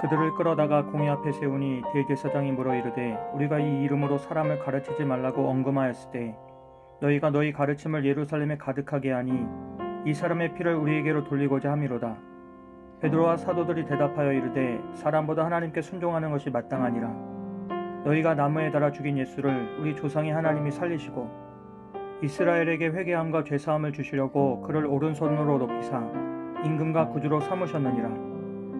그들을 끌어다가 공회 앞에 세우니 대제사장이 물어 이르되 우리가 이 이름으로 사람을 가르치지 말라고 언금하였을 때 너희가 너희 가르침을 예루살렘에 가득하게 하니 이 사람의 피를 우리에게로 돌리고자 함이로다. 베드로와 사도들이 대답하여 이르되 사람보다 하나님께 순종하는 것이 마땅하니라. 너희가 나무에 달아 죽인 예수를 우리 조상의 하나님이 살리시고 이스라엘에게 회개함과 죄사함을 주시려고 그를 오른손으로 높이사 임금과 구주로 삼으셨느니라.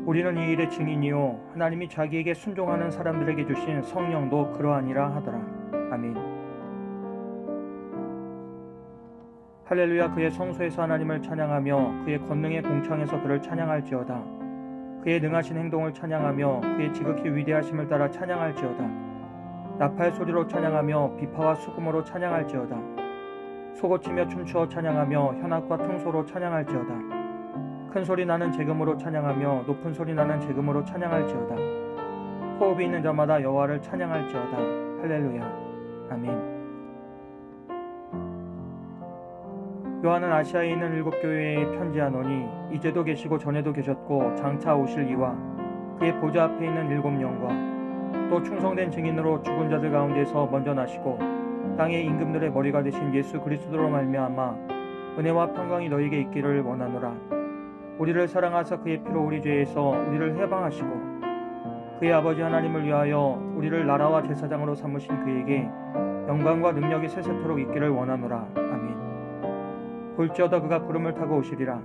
우리는 이 일의 증인이요 하나님이 자기에게 순종하는 사람들에게 주신 성령도 그러하니라 하더라. 아멘. 할렐루야 그의 성소에서 하나님을 찬양하며 그의 권능의 공창에서 그를 찬양할지어다. 그의 능하신 행동을 찬양하며 그의 지극히 위대하심을 따라 찬양할지어다. 나팔 소리로 찬양하며 비파와 수금으로 찬양할지어다. 소고치며 춤추어 찬양하며 현악과 통소로 찬양할지어다. 큰 소리 나는 재금으로 찬양하며 높은 소리 나는 재금으로 찬양할지어다. 호흡이 있는 자마다 여호와를 찬양할지어다. 할렐루야. 아멘. 요한은 아시아에 있는 일곱 교회에 편지하노니 이제도 계시고 전에도 계셨고 장차 오실 이와 그의 보좌 앞에 있는 일곱 영과 또 충성된 증인으로 죽은 자들 가운데서 먼저 나시고 땅의 임금들의 머리가 되신 예수 그리스도로 말미암아 은혜와 평강이 너희에게 있기를 원하노라. 우리를 사랑하사 그의 피로 우리 죄에서 우리를 해방하시고 그의 아버지 하나님을 위하여 우리를 나라와 제사장으로 삼으신 그에게 영광과 능력이 세세토록 있기를 원하노라. 아멘. 볼지어다 그가 구름을 타고 오시리라.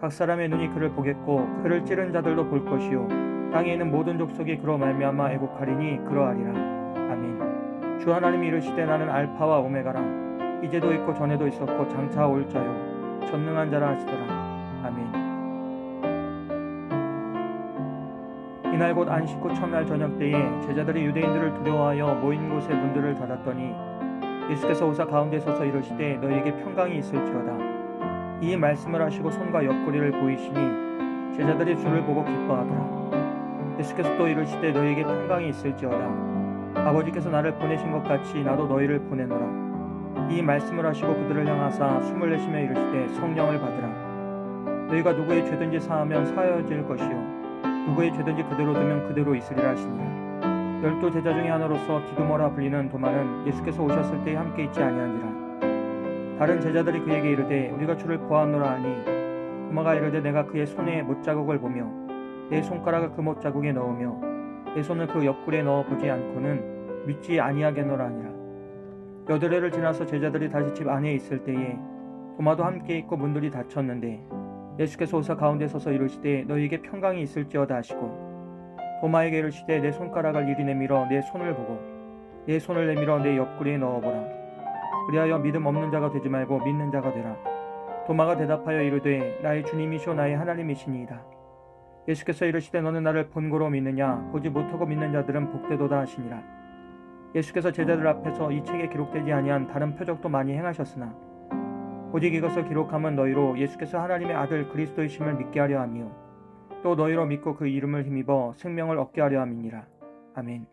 각 사람의 눈이 그를 보겠고 그를 찌른 자들도 볼 것이요 땅에 있는 모든 족속이 그로 말미암아 애곡하리니 그러하리라. 아멘. 주 하나님이 이르시되 나는 알파와 오메가라. 이제도 있고 전에도 있었고 장차 올 자요 전능한 자라 하시더라. 이날 곧 안식 후 첫날 저녁 때에 제자들이 유대인들을 두려워하여 모인 곳에 문들을 닫았더니 예수께서 오사 가운데 서서 이르시되 너희에게 평강이 있을지어다. 이 말씀을 하시고 손과 옆구리를 보이시니 제자들이 주를 보고 기뻐하더라. 예수께서 또 이르시되 너희에게 평강이 있을지어다. 아버지께서 나를 보내신 것 같이 나도 너희를 보내노라. 이 말씀을 하시고 그들을 향하사 숨을 내쉬며 이르시되 성령을 받으라. 너희가 누구의 죄든지 사하면 사하여질 것이요 누구의 죄든지 그대로 두면 그대로 있으리라 하시니라. 열두 제자 중에 하나로서 디두머라 불리는 도마는 예수께서 오셨을 때에 함께 있지 아니한지라. 다른 제자들이 그에게 이르되 우리가 주를 보았노라 하니 도마가 이르되 내가 그의 손에 못 자국을 보며 내 손가락을 그 못 자국에 넣으며 내 손을 그 옆구리에 넣어 보지 않고는 믿지 아니하겠노라 하니라. 여드레를 지나서 제자들이 다시 집 안에 있을 때에 도마도 함께 있고 문들이 닫혔는데 예수께서 오사 가운데 서서 이르시되 너희에게 평강이 있을지어다 하시고 도마에게 이르시되 내 손가락을 이리 내밀어 내 손을 보고 내 손을 내밀어 내 옆구리에 넣어보라. 그리하여 믿음 없는 자가 되지 말고 믿는 자가 되라. 도마가 대답하여 이르되 나의 주님이시오 나의 하나님이시니이다. 예수께서 이르시되 너는 나를 본고로 믿느냐? 보지 못하고 믿는 자들은 복되도다 하시니라. 예수께서 제자들 앞에서 이 책에 기록되지 아니한 다른 표적도 많이 행하셨으나 오직 이것을 기록함은 너희로 예수께서 하나님의 아들 그리스도이심을 믿게 하려 함이요 또 너희로 믿고 그 이름을 힘입어 생명을 얻게 하려 함이니라. 아멘.